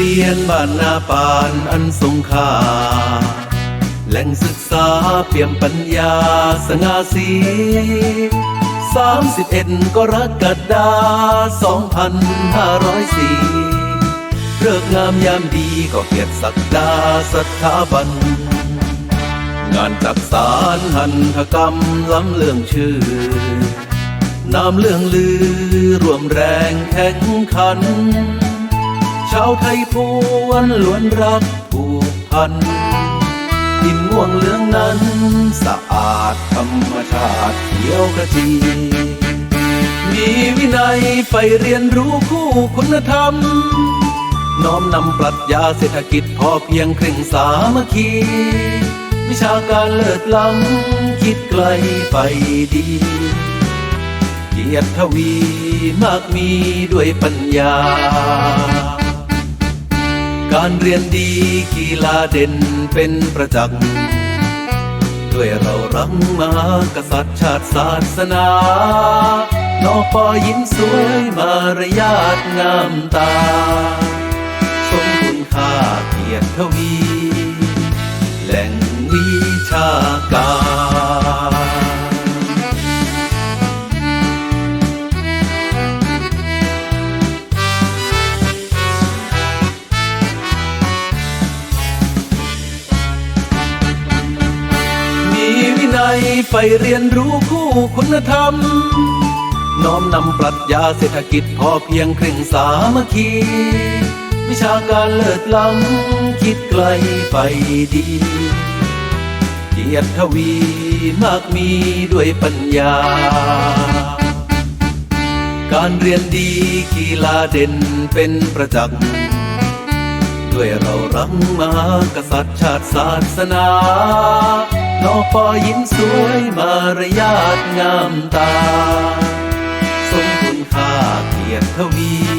รียนบ้านนาปานอันทรงค่าแหล่งศึกษาเปี่ยมปัญญาสง่าสีสามสิบเอ็ดกรกฎาสองพันห้าร้อยสี่เลิกงามยามดีก็เกียรติศักดาสถาบัน งานจักสารหันธกรรมล้ำเรื่องชื่อนามเรื่องลือรวมแรงแข่งขัน ชาวไทยพวนล้วนรักผูกพันดินม่วงเหลืองนั้น สะอาดธรรมชาติเขียวขจี มีวินัยใฝ่เรียนรู้คู่คุณธรรม น้อมนำปรัชญาเศรษฐกิจพอเพียงเคร่งสามัคคี วิชาการเลิศล้ำคิดไกลไปดีเกียรติทวีมากมีด้วยปัญญา การเรียนดีกีฬาเด่นเป็นประจักษ์ ด้วยเรารังมากษัตริย์ชาติศาสนานอปอยิ้มสวยมารยาทงามตาสมคุณค่าเกียรติทวี นัยใฝ่เรียนรู้คู่คุณธรรม น้อมนำปรัชญาเศรษฐกิจพอเพียงเคร่งสามัคคี วิชาการเลิศล้ำคิดไกลไปดีเกียรติทวีมากมีด้วยปัญญา การเรียนดีกีฬาเด่นเป็นประจักษ์ด้วยเรารังมากษัตริย์ชาติศาสนา นอปอยิ้มสวยมารยาทงามตา สมคุณค่าเกียรติทวี